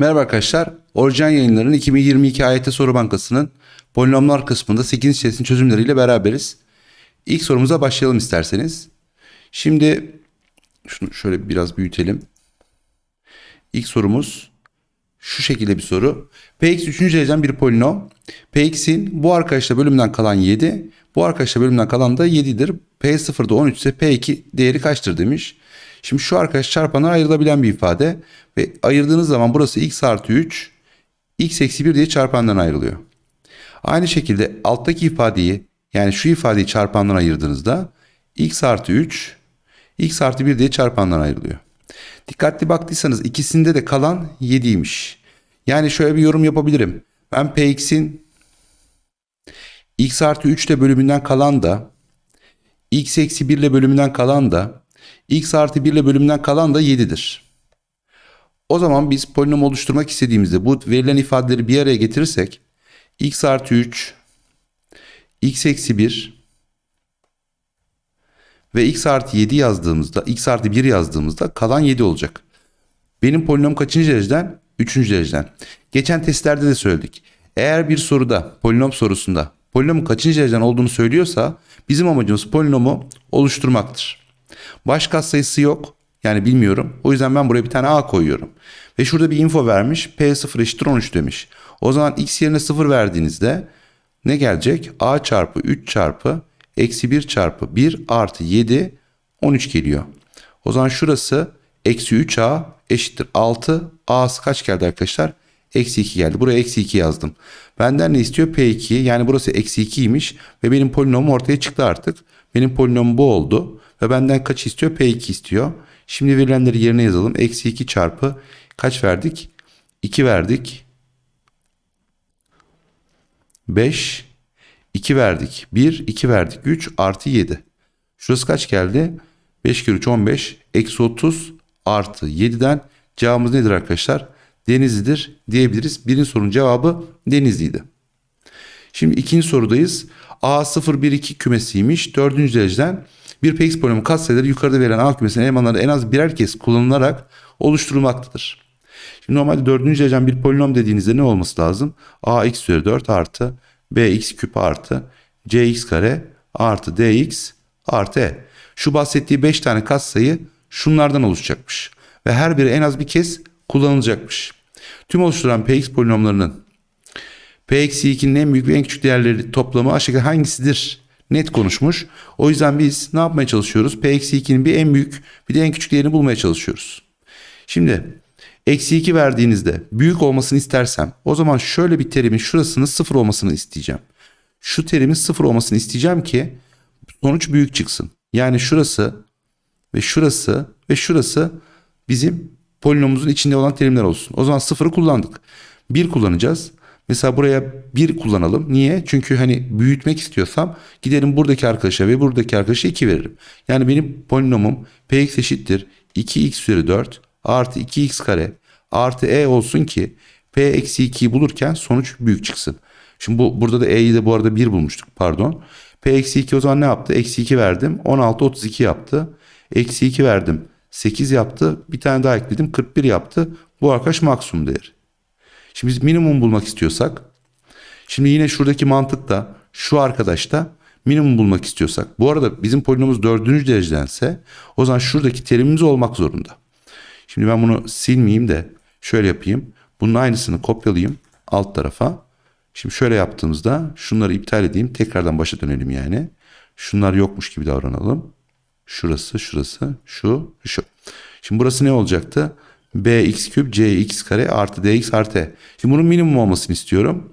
Merhaba arkadaşlar. Orijinal yayınların 2022 AYT Soru Bankası'nın polinomlar kısmında 8. testin çözümleriyle beraberiz. İlk sorumuza başlayalım isterseniz. Şimdi şunu şöyle biraz büyütelim. İlk sorumuz şu şekilde bir soru. Px 3. dereceden bir polinom. Px'in bu arkadaşla bölümünden kalan 7, bu arkadaşla bölümünden kalan da 7'dir. P0 da 13 ise P2 değeri kaçtır demiş. Şimdi şu arkadaş çarpanlara ayrılabilen bir ifade ve ayırdığınız zaman burası x artı 3, x eksi 1 diye çarpandan ayrılıyor. Aynı şekilde alttaki ifadeyi yani şu ifadeyi çarpandan ayırdığınızda x artı 3, x artı 1 diye çarpandan ayrılıyor. Dikkatli baktıysanız ikisinde de kalan 7'ymiş. Yani şöyle bir yorum yapabilirim. Ben px'in x artı 3 ile bölümünden kalan da x eksi 1 ile bölümünden kalan da x artı 1 ile bölümünden kalan da 7'dir. O zaman biz polinom oluşturmak istediğimizde bu verilen ifadeleri bir araya getirirsek x artı 3 x eksi 1 ve x artı 7 yazdığımızda x artı 1 yazdığımızda kalan 7 olacak. Benim polinom kaçıncı dereceden? Üçüncü dereceden. Geçen testlerde de söyledik. Eğer bir soruda polinom sorusunda polinomun kaçıncı dereceden olduğunu söylüyorsa bizim amacımız polinomu oluşturmaktır. Baş katsayısı yok. Yani bilmiyorum. O yüzden ben buraya bir tane A koyuyorum. Ve şurada bir info vermiş. P0 eşittir 13 demiş. O zaman x yerine 0 verdiğinizde ne gelecek? A çarpı 3 çarpı eksi 1 çarpı 1 artı 7 13 geliyor. O zaman şurası eksi 3A eşittir 6. A'sı kaç geldi arkadaşlar? Eksi 2 geldi. Buraya eksi 2 yazdım. Benden ne istiyor? P2 yani burası eksi 2'ymiş ve benim polinomum ortaya çıktı artık. Benim polinomum bu oldu. Ve benden kaç istiyor? P2 istiyor. Şimdi verilenleri yerine yazalım. Eksi 2 çarpı kaç verdik? 2 verdik. 5. 2 verdik. 1, 2 verdik. 3 artı 7. Şurası kaç geldi? 5 kere 3 15. Eksi 30 artı 7'den cevabımız nedir arkadaşlar? Denizli'dir diyebiliriz. Birinci sorunun cevabı Denizli'ydi. Şimdi ikinci sorudayız. A 0, 1, 2 kümesiymiş. Dördüncü dereceden bir px polinomu katsayıları yukarıda verilen A kümesinin elemanları en az birer kez kullanılarak oluşturulmaktadır. Şimdi normalde dördüncü dereceden bir polinom dediğinizde ne olması lazım? A x üzeri 4 artı b x küp artı c x kare artı dx artı e. Şu bahsettiği 5 tane katsayı şunlardan oluşacakmış. Ve her biri en az bir kez kullanılacakmış. Tüm oluşturan px polinomlarının p-2'nin en büyük ve en küçük değerleri toplamı aşağı hangisidir? Net konuşmuş. O yüzden biz ne yapmaya çalışıyoruz? p-2'nin bir en büyük bir de en küçük değerini bulmaya çalışıyoruz. Şimdi eksi 2 verdiğinizde büyük olmasını istersem o zaman şöyle bir terimin şurasının sıfır olmasını isteyeceğim. Şu terimin sıfır olmasını isteyeceğim ki sonuç büyük çıksın. Yani şurası ve şurası ve şurası bizim polinomumuzun içinde olan terimler olsun. O zaman sıfırı kullandık. Bir kullanacağız. Mesela buraya bir kullanalım. Niye? Çünkü hani büyütmek istiyorsam giderim buradaki arkadaşa ve buradaki arkadaşa 2 veririm. Yani benim polinomum px eşittir 2x üzeri 4 artı 2x kare artı e olsun ki p eksi 2'yi bulurken sonuç büyük çıksın. Şimdi bu burada da e'yi de bu arada 1 bulmuştuk pardon. p eksi 2 o zaman ne yaptı? Eksi 2 verdim 16 32 yaptı. Eksi 2 verdim 8 yaptı. Bir tane daha ekledim 41 yaptı. Bu arkadaş maksimum değer. Şimdi biz minimum bulmak istiyorsak şimdi yine şuradaki mantıkta şu arkadaşta minimum bulmak istiyorsak bu arada bizim polinomumuz dördüncü derecedense o zaman şuradaki terimimiz olmak zorunda. Şimdi ben bunu silmeyeyim de şöyle yapayım. Bunun aynısını kopyalayayım alt tarafa. Şimdi şöyle yaptığımızda şunları iptal edeyim. Tekrardan başa dönelim yani. Şunlar yokmuş gibi davranalım. Şurası, şurası, şu, şu. Şimdi burası ne olacaktı? Bx küp cx kare artı dx artı e. Şimdi bunun minimum olmasını istiyorum.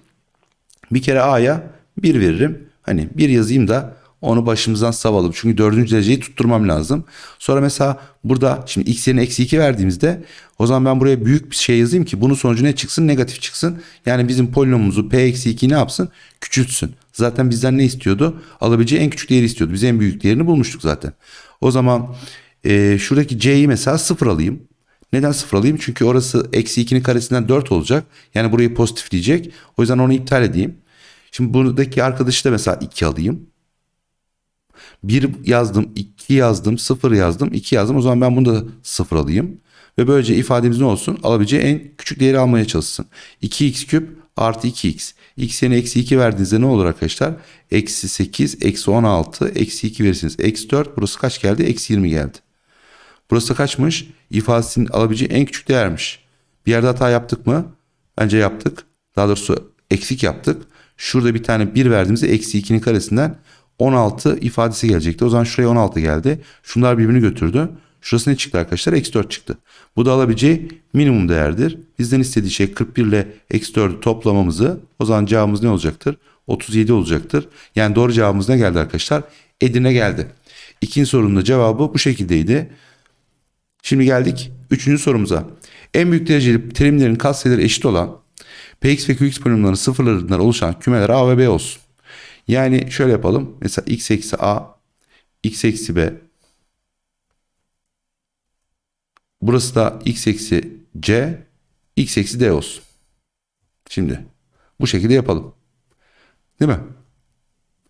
Bir kere a'ya 1 veririm. Hani 1 yazayım da onu başımızdan savalım. Çünkü dördüncü dereceyi tutturmam lazım. Sonra mesela burada şimdi x yerine eksi 2 verdiğimizde o zaman ben buraya büyük bir şey yazayım ki bunun sonucu ne çıksın? Negatif çıksın. Yani bizim polinomumuzu p eksi 2 ne yapsın? Küçültsün. Zaten bizden ne istiyordu? Alabileceği en küçük değeri istiyordu. Biz en büyük değerini bulmuştuk zaten. O zaman e, şuradaki c'yi mesela 0 alayım. Neden sıfır alayım? Çünkü orası eksi 2'nin karesinden 4 olacak. Yani burayı pozitifleyecek. O yüzden onu iptal edeyim. Şimdi buradaki arkadaşı da mesela 2 alayım. 1 yazdım, 2 yazdım, 0 yazdım, 2 yazdım. O zaman ben bunu da 0 alayım. Ve böylece ifademiz ne olsun? Alabileceği en küçük değeri almaya çalışsın. 2x küp artı 2x. x yerine eksi 2 verdiğinizde ne olur arkadaşlar? Eksi 8, eksi 16, eksi 2 verirsiniz. Eksi 4 burası kaç geldi? Eksi 20 geldi. Burası kaçmış? İfadesinin alabileceği en küçük değermiş. Bir yerde hata yaptık mı? Bence yaptık. Daha doğrusu eksik yaptık. Şurada bir tane 1 verdiğimizde eksi 2'nin karesinden 16 ifadesi gelecekti. O zaman şuraya 16 geldi. Şunlar birbirini götürdü. Şurası ne çıktı arkadaşlar? Eksi 4 çıktı. Bu da alabileceği minimum değerdir. Bizden istediği şey 41 ile eksi 4'ü toplamamızı. O zaman cevabımız ne olacaktır? 37 olacaktır. Yani doğru cevabımız ne geldi arkadaşlar? Edirne geldi. İkinci sorunun da cevabı bu şekildeydi. Şimdi geldik üçüncü sorumuza. En büyük dereceli terimlerin katsayıları eşit olan Px ve Qx polinomlarının sıfırlarından oluşan kümeler A ve B olsun. Yani şöyle yapalım. Mesela x eksi A, x eksi B. Burası da x eksi C, x eksi D olsun. Şimdi bu şekilde yapalım. Değil mi?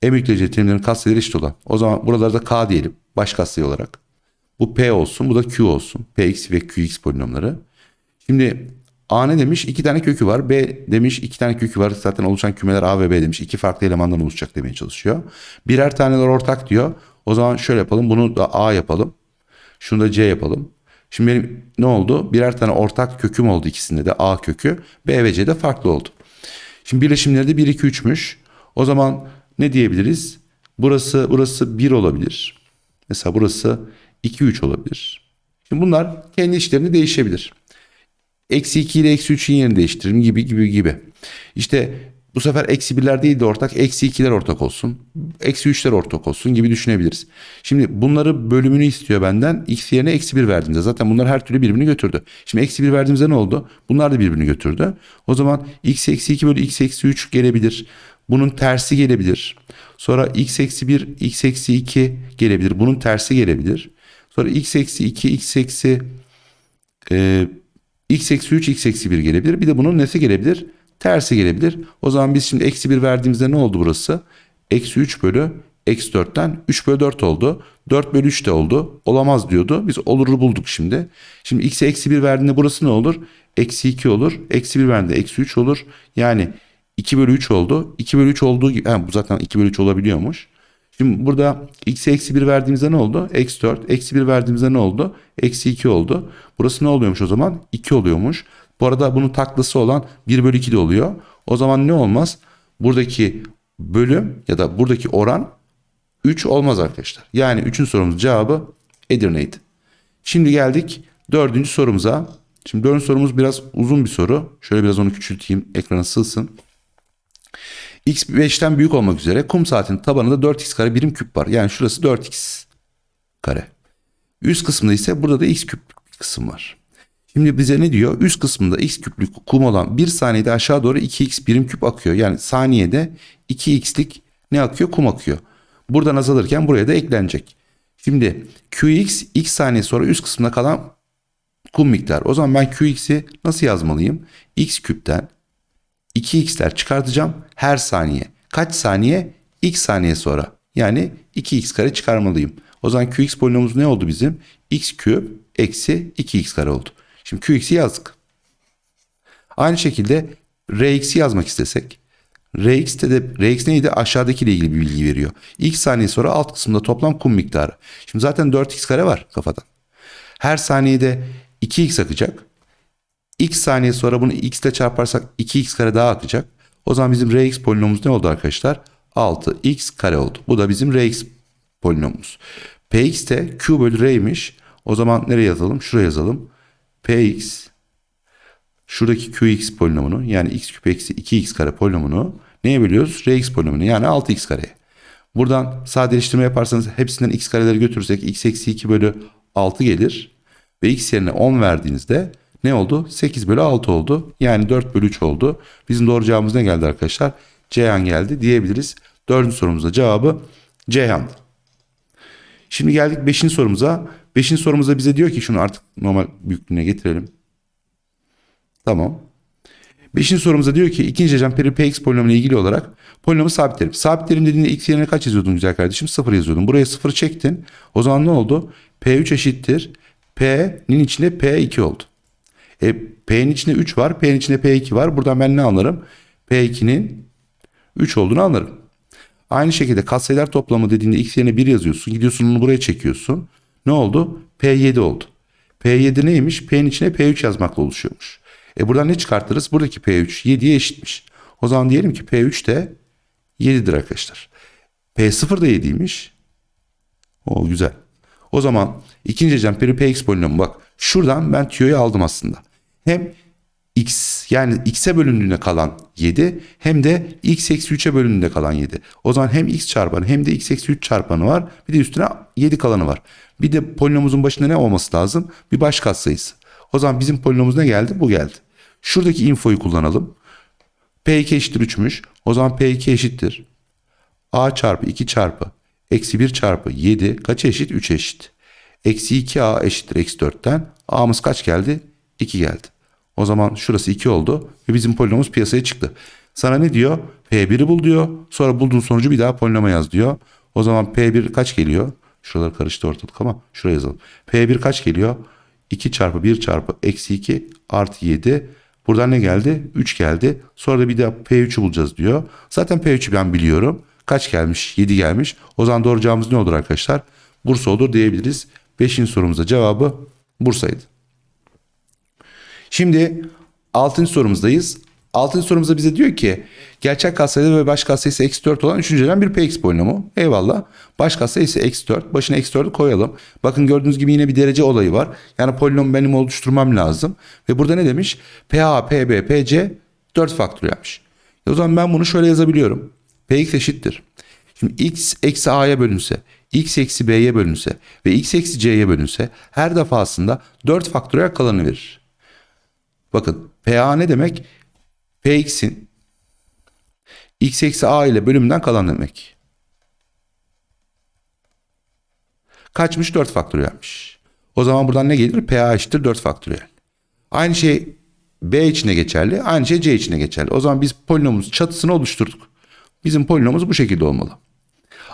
En büyük dereceli terimlerin katsayıları eşit olan. O zaman buralarda K diyelim. Baş katsayı olarak. Bu P olsun. Bu da Q olsun. Px ve Qx polinomları. Şimdi A ne demiş? İki tane kökü var. B demiş iki tane kökü var. Zaten oluşan kümeler A ve B demiş. İki farklı elemandan oluşacak demeye çalışıyor. Birer taneler ortak diyor. O zaman şöyle yapalım. Bunu da A yapalım. Şunu da C yapalım. Şimdi benim ne oldu? Birer tane ortak köküm oldu ikisinde de A kökü. B ve C de farklı oldu. Şimdi birleşimleri de 1, 2, 3'müş. O zaman ne diyebiliriz? Burası burası 1 olabilir. Mesela burası 2, 3 olabilir. Şimdi bunlar kendi işlerini değişebilir. Eksi 2 ile eksi 3'ün yerini değiştiririm gibi gibi gibi. İşte bu sefer eksi birler değil de ortak eksi 2'ler ortak olsun. Eksi 3'ler ortak olsun gibi düşünebiliriz. Şimdi bunları bölümünü istiyor benden. X yerine eksi 1 verdiğimde zaten bunlar her türlü birbirini götürdü. Şimdi eksi 1 verdiğimizde ne oldu? Bunlar da birbirini götürdü. O zaman x eksi 2 bölü x eksi 3 gelebilir. Bunun tersi gelebilir. Sonra x eksi 1 x eksi 2 gelebilir. Bunun tersi gelebilir. Sonra x eksi 2 x eksi e, x eksi 3 x eksi 1 gelebilir. Bir de bunun nesi gelebilir? Tersi gelebilir. O zaman biz şimdi eksi 1 verdiğimizde ne oldu burası? Eksi 3 bölü eksi 4'ten 3 bölü 4 oldu. 4 bölü 3 de oldu. Olamaz diyordu. Biz oluru bulduk şimdi. Şimdi x'e eksi 1 verdiğinde burası ne olur? Eksi 2 olur. Eksi 1 verdiğinde eksi 3 olur. Yani 2 bölü 3 oldu. 2 bölü 3 olduğu gibi. Ha, bu zaten 2 bölü 3 olabiliyormuş. Şimdi burada x'e eksi 1 verdiğimizde ne oldu? Eksi 4. Eksi 1 verdiğimizde ne oldu? Eksi 2 oldu. Burası ne oluyormuş o zaman? 2 oluyormuş. Bu arada bunun taklası olan 1 bölü 2 de oluyor. O zaman ne olmaz? Buradaki bölüm ya da buradaki oran 3 olmaz arkadaşlar. Yani 3'ün sorumuzun cevabı Edirne'ydi. Şimdi geldik dördüncü sorumuza. Şimdi dördüncü sorumuz biraz uzun bir soru. Şöyle biraz onu küçülteyim. Ekrana sığsın. X 5'ten büyük olmak üzere kum saatinin tabanında 4x kare birim küp var. Yani şurası 4x kare. Üst kısmında ise burada da x küp kısım var. Şimdi bize ne diyor? Üst kısmında x küplük kum olan bir saniyede aşağı doğru 2x birim küp akıyor. Yani saniyede 2x'lik ne akıyor? Kum akıyor. Buradan azalırken buraya da eklenecek. Şimdi qx x saniye sonra üst kısmında kalan kum miktarı. O zaman ben qx'i nasıl yazmalıyım? x küpten 2x'ler çıkartacağım her saniye. Kaç saniye? x saniye sonra. Yani 2x kare çıkarmalıyım. O zaman qx polinomumuz ne oldu bizim? x küp eksi 2x kare oldu. Şimdi qx'i yazdık. Aynı şekilde rx'i yazmak istesek. Rx'te de Rx neydi? Aşağıdaki ile ilgili bir bilgi veriyor. X saniye sonra alt kısımda toplam kum miktarı. Şimdi zaten 4x kare var kafadan. Her saniyede 2x akacak. X saniye sonra bunu x ile çarparsak 2x kare daha akacak. O zaman bizim Rx polinomumuz ne oldu arkadaşlar? 6x kare oldu. Bu da bizim Rx polinomumuz. Px de q bölü r'ymiş. O zaman nereye yazalım? Şuraya yazalım. Px şuradaki qx polinomunu yani x küp eksi 2x kare polinomunu neye bölüyoruz? Rx polinomunu yani 6x kareye. Buradan sadeleştirme yaparsanız hepsinden x kareleri götürürsek x eksi 2 bölü 6 gelir. Ve x yerine 10 verdiğinizde ne oldu? 8 bölü 6 oldu. Yani 4 bölü 3 oldu. Bizim doğru cevabımız ne geldi arkadaşlar? Ceyhan geldi diyebiliriz. Dördüncü sorumuzda cevabı Ceyhan'dı. Şimdi geldik 5. sorumuza. 5. sorumuzda bize diyor ki şunu artık normal büyüklüğüne getirelim. Tamam. Beşinci sorumuzda diyor ki ikinci derecen peri px polinomuyla ilgili olarak polinomu sabitlerim. Sabitlerim dediğinde x yerine kaç yazıyordun güzel kardeşim? Sıfır yazıyordun. Buraya sıfır çektin. O zaman ne oldu? P3 eşittir. P'nin içinde P2 oldu. E, P'nin içinde 3 var. P'nin içinde P2 var. Buradan ben ne anlarım? P2'nin 3 olduğunu anlarım. Aynı şekilde katsayılar toplamı dediğinde x yerine 1 yazıyorsun. Gidiyorsun onu buraya çekiyorsun. Ne oldu? P7 oldu. P7 neymiş? P'nin içine P3 yazmakla oluşuyormuş. E buradan ne çıkartırız? Buradaki P3 7'ye eşitmiş. O zaman diyelim ki P3 de 7'dir arkadaşlar. P0 da 7'ymiş. O güzel. O zaman ikinci ecemperi Px polinomu bak. Şuradan ben tüyoyu aldım aslında. Hem x yani x'e bölündüğünde kalan 7 hem de x eksi 3'e bölündüğünde kalan 7. O zaman hem x çarpanı hem de x eksi 3 çarpanı var. Bir de üstüne 7 kalanı var. Bir de polinomumuzun başında ne olması lazım? Bir baş katsayısı. O zaman bizim polinomumuz ne geldi? Bu geldi. Şuradaki infoyu kullanalım. P2 eşittir 3'müş. O zaman P2 eşittir. A çarpı 2 çarpı eksi 1 çarpı 7 kaç eşit? 3 eşit. Eksi 2A eşittir eksi 4'ten. A'mız kaç geldi? 2 geldi. O zaman şurası 2 oldu ve bizim polinomumuz piyasaya çıktı. Sana ne diyor? P1'i bul diyor. Sonra bulduğun sonucu bir daha polinoma yaz diyor. O zaman P1 kaç geliyor? Şuralar karıştı ortalık ama şuraya yazalım. P1 kaç geliyor? 2 çarpı 1 çarpı eksi 2 artı 7. Buradan ne geldi? 3 geldi. Sonra da bir daha P3'ü bulacağız diyor. Zaten P3'ü ben biliyorum. Kaç gelmiş? 7 gelmiş. O zaman doğru cevabımız ne olur arkadaşlar? Bursa olur diyebiliriz. 5. sorumuzda cevabı Bursa'ydı. Şimdi 6. sorumuzdayız. 6. sorumuzda bize diyor ki gerçek katsayısı ve baş katsayısı eksi 4 olan 3. elen bir px polinomu. Eyvallah. Baş katsayısı eksi 4. Başına eksi 4'ü koyalım. Bakın gördüğünüz gibi yine bir derece olayı var. Yani polinom benim oluşturmam lazım. Ve burada ne demiş? PA, PB, PC 4 faktör yapmış. E o zaman ben bunu şöyle yazabiliyorum. Px eşittir. Şimdi x eksi a'ya bölünse, x eksi b'ye bölünse ve x eksi c'ye bölünse her defasında 4 faktöriyel kalanı verir. Bakın PA ne demek? Px'in x eksi a ile bölümünden kalan demek. Kaçmış 4 faktöriyelmiş. O zaman buradan ne gelir? PA eşittir 4 faktöriyel. Aynı şey B içine geçerli. Aynı şey C içine geçerli. O zaman biz polinomumuz çatısını oluşturduk. Bizim polinomumuz bu şekilde olmalı.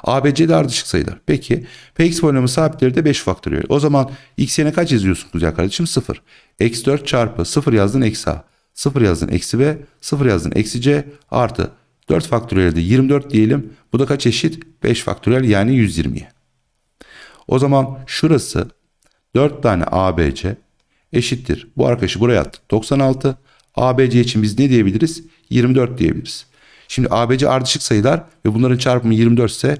ABC de ardışık sayılar. Peki Px polinomu sabitleri de 5 faktöriyel. O zaman x yerine kaç yazıyorsun güzel kardeşim? 0. Eksi 4 çarpı 0 yazdın eksi a. 0 yazdın eksi b. 0 yazdın eksi c artı 4 faktöriyel de 24 diyelim. Bu da kaç eşit? 5 faktöriyel yani 120'ye. O zaman şurası 4 tane ABC eşittir. Bu arkadaşı buraya attık. 96. ABC için biz ne diyebiliriz? 24 diyebiliriz. Şimdi ABC ardışık sayılar ve bunların çarpımı 24 ise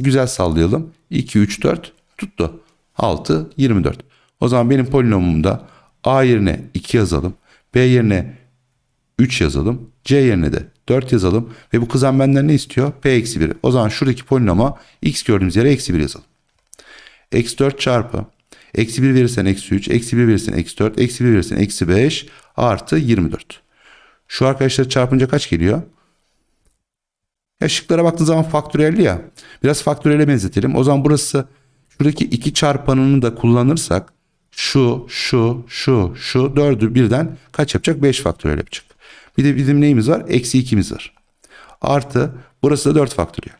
güzel sallayalım. 2, 3, 4 tuttu. 6, 24. O zaman benim polinomumda A yerine 2 yazalım. B yerine 3 yazalım. C yerine de 4 yazalım. Ve bu kızan benden ne istiyor? P eksi 1. O zaman şuradaki polinoma x gördüğümüz yere eksi 1 yazalım. Eksi 4 çarpı. Eksi 1 verirsen eksi 3. Eksi 1 verirsen eksi 4. Eksi 1 verirsen eksi 5 artı 24. Şu arkadaşları çarpınca kaç geliyor? Ya şıklara baktığın zaman faktöriyelli ya. Biraz faktöriyele benzetelim. O zaman burası şuradaki iki çarpanını da kullanırsak şu, şu, şu, şu dördü birden kaç yapacak? 5 faktöriyel yapacak. Bir de bizim neyimiz var? Eksi 2'miz var. Artı burası da 4 faktöriyel.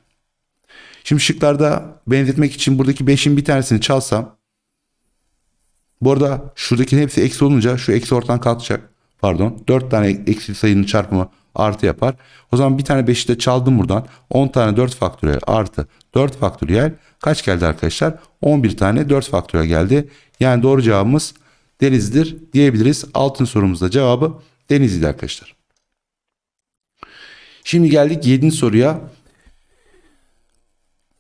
Şimdi şıklarda benzetmek için buradaki 5'in bir tanesini çalsam bu arada şuradaki hepsi eksi olunca şu eksi ortadan kalkacak. Pardon. 4 tane eksi sayının çarpımı artı yapar. O zaman bir tane 5'i de çaldım buradan. 10 tane 4 faktöriyel artı 4 faktöriyel kaç geldi arkadaşlar? 11 tane 4 faktöriyel geldi. Yani doğru cevabımız Denizli'dir diyebiliriz. Altın sorumuzda cevabı Denizli'di arkadaşlar. Şimdi geldik 7. soruya.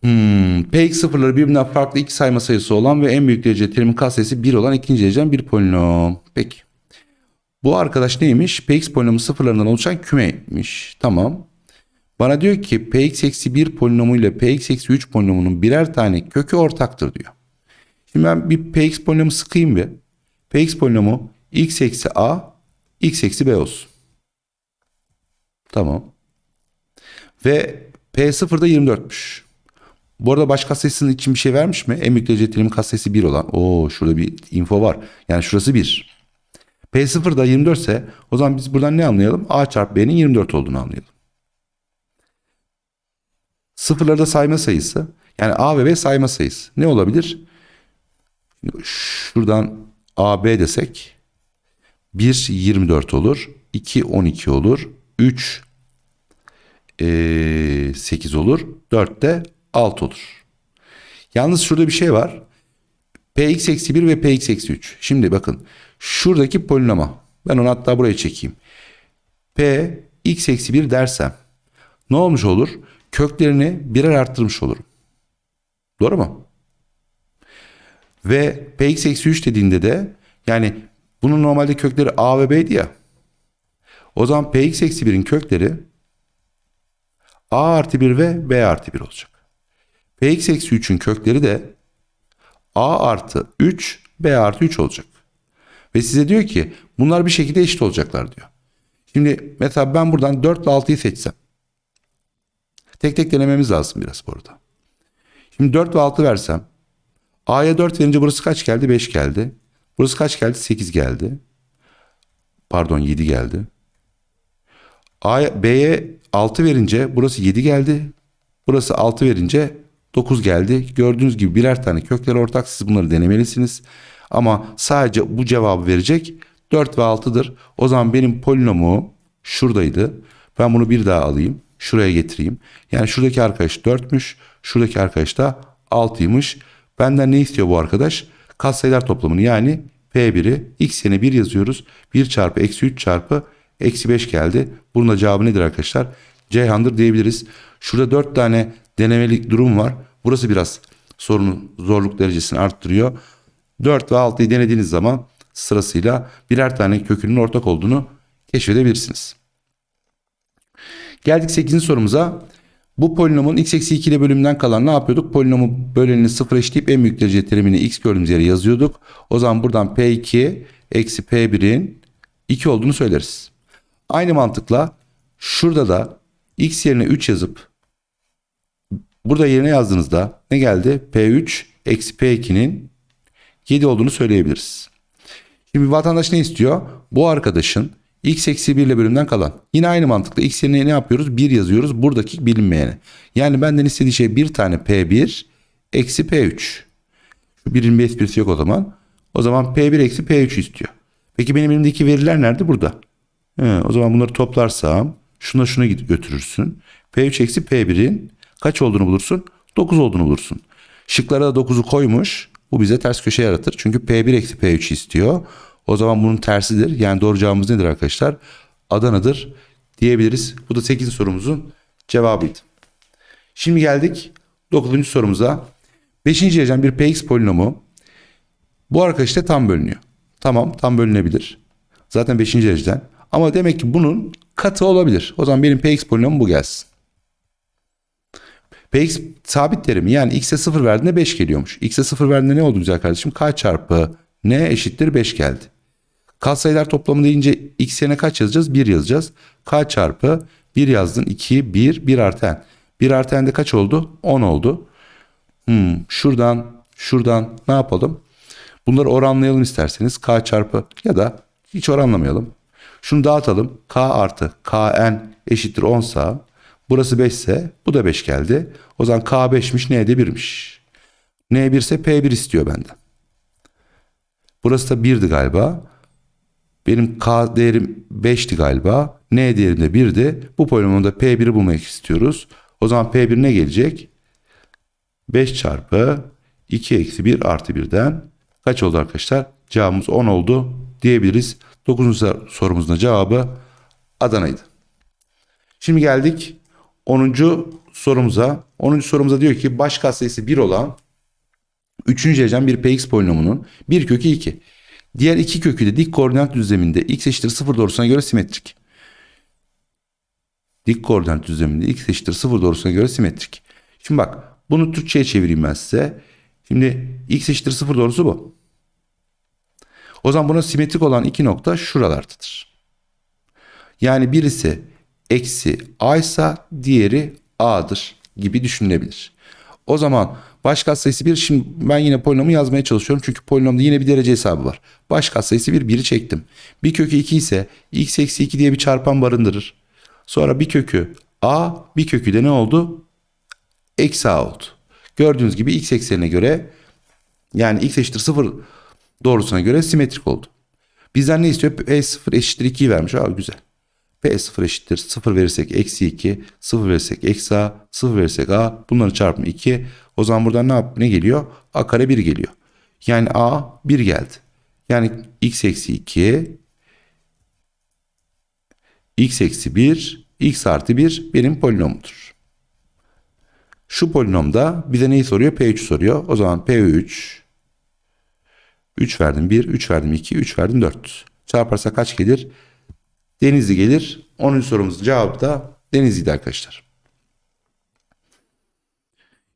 Hmm, Px sıfırları birbirinden farklı iki sayma sayısı olan ve en büyük derece terimin katsayısı 1 olan ikinci dereceden bir polinom. Peki. Bu arkadaş neymiş? Px polinomu sıfırlarından oluşan kümeymiş. Tamam. Bana diyor ki Px eksi 1 polinomu ile Px eksi 3 polinomunun birer tane kökü ortaktır diyor. Şimdi ben bir Px polinomu sıkayım bir. Px polinomu x eksi a, x eksi b olsun. Tamam. Ve P0 da 24'müş. Bu arada baş katsayısının için bir şey vermiş mi? En büyük derece terimin katsayısı 1 olan. Oo şurada bir info var. Yani şurası 1. P0 da 24 ise o zaman biz buradan ne anlayalım? A çarpı B'nin 24 olduğunu anlayalım. Sıfırları da sayma sayısı. Yani A ve B sayma sayısı. Ne olabilir? Şuradan AB desek 1 24 olur. 2 12 olur. 3 eee, 8 olur. 4 de 6 olur. Yalnız şurada bir şey var. Px eksi 1 ve Px eksi 3. Şimdi bakın şuradaki polinoma. Ben onu hatta buraya çekeyim. P x eksi 1 dersem ne olmuş olur? Köklerini birer arttırmış olurum. Doğru mu? Ve Px eksi 3 dediğinde de yani bunun normalde kökleri A ve B'di ya. O zaman Px eksi 1'in kökleri A artı 1 ve B artı 1 olacak. Px eksi 3'ün kökleri de A artı 3 B artı 3 olacak. Ve size diyor ki bunlar bir şekilde eşit olacaklar diyor. Şimdi mesela ben buradan 4 ile 6'yı seçsem. Tek tek denememiz lazım biraz bu arada. Şimdi 4 ve 6 versem. A'ya 4 verince burası kaç geldi? 5 geldi. Burası kaç geldi? 8 geldi. Pardon 7 geldi. A'ya, B'ye 6 verince burası 7 geldi. Burası 6 verince 9 geldi. Gördüğünüz gibi birer tane kökleri ortak siz bunları denemelisiniz. Ama sadece bu cevabı verecek 4 ve 6'dır. O zaman benim polinomu şuradaydı. Ben bunu bir daha alayım. Şuraya getireyim. Yani şuradaki arkadaş 4'müş. Şuradaki arkadaş da 6'ymış. Benden ne istiyor bu arkadaş? Katsayılar toplamını yani P1'i x yerine 1 yazıyoruz. 1 çarpı eksi 3 çarpı eksi 5 geldi. Bunun da cevabı nedir arkadaşlar? Ceyhan'dır diyebiliriz. Şurada 4 tane denemelik durum var. Burası biraz sorunun zorluk derecesini arttırıyor. 4 ve 6'yı denediğiniz zaman sırasıyla birer tane kökünün ortak olduğunu keşfedebilirsiniz. Geldik 8. sorumuza. Bu polinomun x eksi 2 ile bölümünden kalan ne yapıyorduk? Polinomu bölenini sıfır eşitleyip en büyük derece terimini x gördüğümüz yere yazıyorduk. O zaman buradan p2 eksi p1'in 2 olduğunu söyleriz. Aynı mantıkla şurada da x yerine 3 yazıp burada yerine yazdığınızda ne geldi? p3 eksi p2'nin 7 olduğunu söyleyebiliriz. Şimdi vatandaş ne istiyor? Bu arkadaşın x eksi 1 ile bölümden kalan. Yine aynı mantıkla x yerine ne yapıyoruz? 1 yazıyoruz buradaki bilinmeyene. Yani benden istediği şey bir tane p1 eksi p3. Şu birin bir esprisi yok o zaman. O zaman p1 eksi p3 istiyor. Peki benim elimdeki veriler nerede? Burada. He, o zaman bunları toplarsam şuna şuna götürürsün. p3 eksi p1'in kaç olduğunu bulursun? 9 olduğunu bulursun. Şıklara da 9'u koymuş. Bu bize ters köşe yaratır. Çünkü P1 eksi P3 istiyor. O zaman bunun tersidir. Yani doğru cevabımız nedir arkadaşlar? Adana'dır diyebiliriz. Bu da 8. sorumuzun cevabıydı. Şimdi geldik 9. sorumuza. 5. derecen bir Px polinomu. Bu arkadaş da tam bölünüyor. Tamam tam bölünebilir. Zaten 5. dereceden. Ama demek ki bunun katı olabilir. O zaman benim Px polinomum bu gelsin. Px sabit terimi yani x'e 0 verdiğinde 5 geliyormuş. x'e 0 verdiğinde ne oldu güzel kardeşim? k çarpı n eşittir 5 geldi. Katsayılar toplamı deyince x yerine kaç yazacağız? 1 yazacağız. k çarpı 1 yazdın 2 1 1 artı n. 1 artı n de kaç oldu? 10 oldu. Hmm, şuradan şuradan ne yapalım? Bunları oranlayalım isterseniz. k çarpı ya da hiç oranlamayalım. Şunu dağıtalım. k artı kn eşittir 10 sa Burası 5 ise bu da 5 geldi. O zaman K 5'miş N de 1'miş. N 1 ise P 1 istiyor benden. Burası da 1'di galiba. Benim K değerim 5'ti galiba. N değerim de 1'di. Bu polinomda P1'i bulmak istiyoruz. O zaman P1 ne gelecek? 5 çarpı 2 eksi 1 artı 1'den kaç oldu arkadaşlar? Cevabımız 10 oldu diyebiliriz. 9. sorumuzun cevabı Adana'ydı. Şimdi geldik 10. sorumuza. 10. sorumuza diyor ki baş katsayısı 1 olan 3. derecen bir px polinomunun bir kökü 2. Diğer iki kökü de dik koordinat düzleminde x eşittir 0 doğrusuna göre simetrik. Dik koordinat düzleminde x eşittir 0 doğrusuna göre simetrik. Şimdi bak bunu Türkçe'ye çevireyim ben size. Şimdi x eşittir 0 doğrusu bu. O zaman buna simetrik olan iki nokta şuralardadır. Yani birisi eksi a ise diğeri a'dır gibi düşünülebilir. O zaman baş katsayısı 1 şimdi ben yine polinomu yazmaya çalışıyorum. Çünkü polinomda yine bir derece hesabı var. Baş katsayısı 1 1'i çektim. Bir kökü 2 ise x eksi 2 diye bir çarpan barındırır. Sonra bir kökü a bir kökü de ne oldu? Eksi a oldu. Gördüğünüz gibi x eksenine göre Yani x eşittir 0 doğrusuna göre simetrik oldu. Bizden ne istiyor? P0 eşittir 2'yi vermiş. Aa güzel. P0 eşittir 0 verirsek eksi 2, 0 verirsek eksi A, 0 verirsek A. Bunların çarpımı 2. O zaman buradan ne, yap ne geliyor? A kare 1 geliyor. Yani A 1 geldi. Yani x eksi 2, x eksi 1, x artı 1 benim polinomumdur. Şu polinomda bize neyi soruyor? P3 soruyor. O zaman P3 3 verdim 1, 3 verdim 2, 3 verdim 4. Çarparsa kaç gelir? Denizli gelir. 10. sorumuzun cevabı da Denizli'ydi arkadaşlar.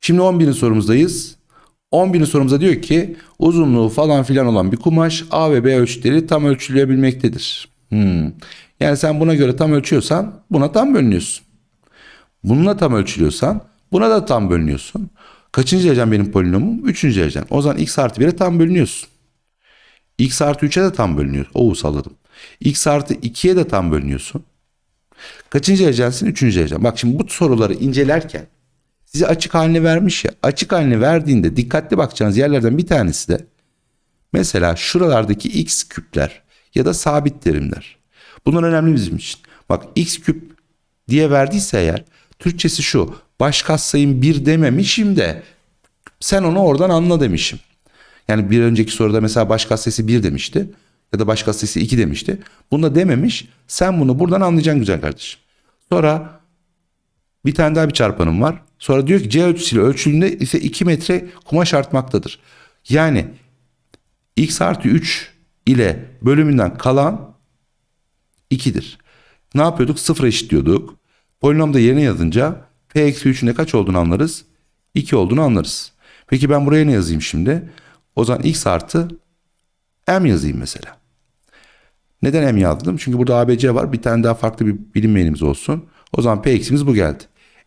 Şimdi 11. sorumuzdayız. 11. sorumuza diyor ki uzunluğu falan filan olan bir kumaş A ve B ölçüleri tam ölçülebilmektedir. Hmm. Yani sen buna göre tam ölçüyorsan buna tam bölünüyorsun. Bununla tam ölçülüyorsan buna da tam bölünüyorsun. Kaçıncı derecen benim polinomum? Üçüncü derecen. O zaman x artı 1'e tam bölünüyorsun. x artı 3'e de tam bölünüyorsun. Oo salladım. X artı 2'ye de tam bölünüyorsun. Kaçıncı derecesin? Üçüncü derecen. Bak şimdi bu soruları incelerken size açık halini vermiş ya. Açık halini verdiğinde dikkatli bakacağınız yerlerden bir tanesi de mesela şuralardaki x küpler ya da sabit terimler. Bunlar önemli bizim için. Bak x küp diye verdiyse eğer Türkçesi şu. Baş katsayım 1 dememişim de sen onu oradan anla demişim. Yani bir önceki soruda mesela baş katsayısı 1 demişti ya da baş katsayısı 2 demişti. Bunu da dememiş. Sen bunu buradan anlayacaksın güzel kardeşim. Sonra bir tane daha bir çarpanım var. Sonra diyor ki C ölçüsüyle ölçüldüğünde ise 2 metre kumaş artmaktadır. Yani x artı 3 ile bölümünden kalan 2'dir. Ne yapıyorduk? Sıfır eşitliyorduk. Polinomda yerine yazınca p eksi 3'ün ne kaç olduğunu anlarız? 2 olduğunu anlarız. Peki ben buraya ne yazayım şimdi? O zaman x artı m yazayım mesela. Neden m yazdım? Çünkü burada ABC var. Bir tane daha farklı bir bilinmeyenimiz olsun. O zaman p eksimiz bu geldi.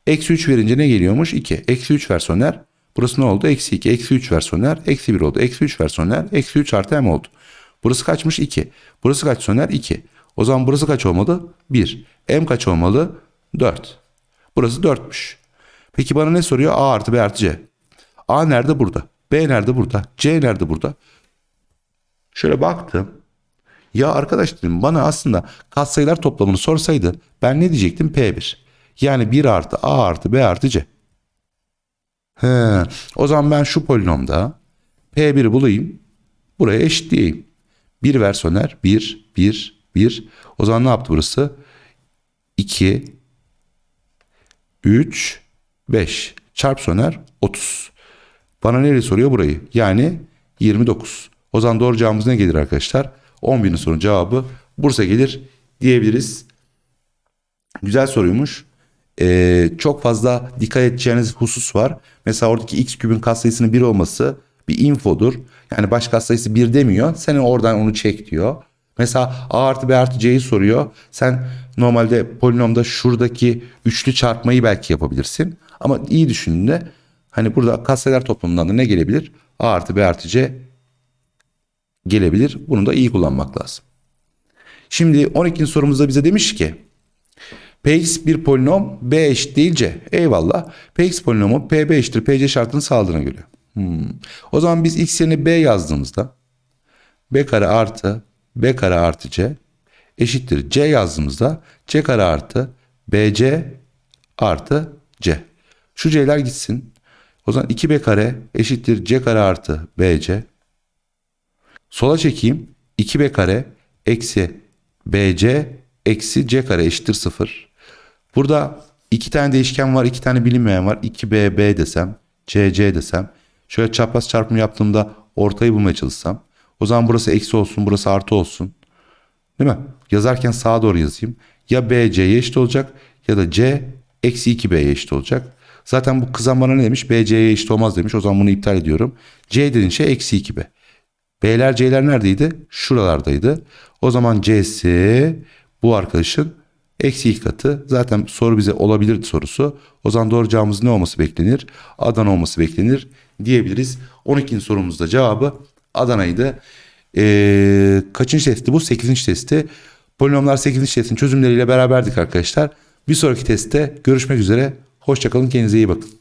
Eksi 3 verince ne geliyormuş? 2. Eksi 3 versoner. Burası ne oldu? Eksi 2. Eksi 3 versoner. Eksi 1 oldu. Eksi 3 versoner. Eksi 3 artı m oldu. Burası kaçmış? 2. Burası kaç soner? 2. O zaman burası kaç olmalı? 1. M kaç olmalı? 4. Burası 4'müş. Peki bana ne soruyor? A artı B artı C. A nerede? Burada. B nerede? Burada. C nerede? Burada. Şöyle baktım. Ya arkadaş dedim bana aslında katsayılar toplamını sorsaydı ben ne diyecektim? P1. Yani 1 artı A artı B artı C. He, o zaman ben şu polinomda P1'i bulayım. Buraya eşitleyeyim. 1 versoner 1, 1, 1. O zaman ne yaptı burası? 2, 3, 5. Çarp soner 30. Bana nereye soruyor burayı? Yani 29. O zaman doğru cevabımız ne gelir arkadaşlar? 11'in sorunun cevabı Bursa gelir diyebiliriz. Güzel soruymuş. Ee, çok fazla dikkat edeceğiniz husus var. Mesela oradaki x kübün katsayısının 1 olması bir infodur. Yani baş katsayısı 1 demiyor. Senin oradan onu çek diyor. Mesela a artı b artı c'yi soruyor. Sen normalde polinomda şuradaki üçlü çarpmayı belki yapabilirsin. Ama iyi düşündüğünde hani burada katsayılar toplamından da ne gelebilir? a artı b artı c gelebilir. Bunu da iyi kullanmak lazım. Şimdi 12. sorumuzda bize demiş ki Px bir polinom b eşit değil c. Eyvallah. Px polinomu pb eşittir pc şartını sağladığına göre. Hmm. O zaman biz x yerine b yazdığımızda b kare artı b kare artı c eşittir c yazdığımızda c kare artı bc artı c. Şu c'ler gitsin. O zaman 2b kare eşittir c kare artı bc. Sola çekeyim. 2b kare eksi bc eksi c kare eşittir 0. Burada iki tane değişken var, iki tane bilinmeyen var. 2bb desem, cc desem. Şöyle çapraz çarpımı yaptığımda ortayı bulmaya çalışsam. O zaman burası eksi olsun, burası artı olsun. Değil mi? Yazarken sağa doğru yazayım. Ya b c'ye eşit olacak ya da c eksi 2b'ye eşit olacak. Zaten bu kızan bana ne demiş? b c'ye eşit olmaz demiş. O zaman bunu iptal ediyorum. c dediğin şey eksi 2b. B'ler C'ler neredeydi? Şuralardaydı. O zaman C'si bu arkadaşın eksi iki katı. Zaten soru bize olabilirdi sorusu. O zaman doğru cevabımız ne olması beklenir? Adana olması beklenir diyebiliriz. 12. sorumuzda cevabı Adana'ydı. Ee, kaçıncı testti bu? 8. testi. Polinomlar 8. testin çözümleriyle beraberdik arkadaşlar. Bir sonraki testte görüşmek üzere. Hoşçakalın kendinize iyi bakın.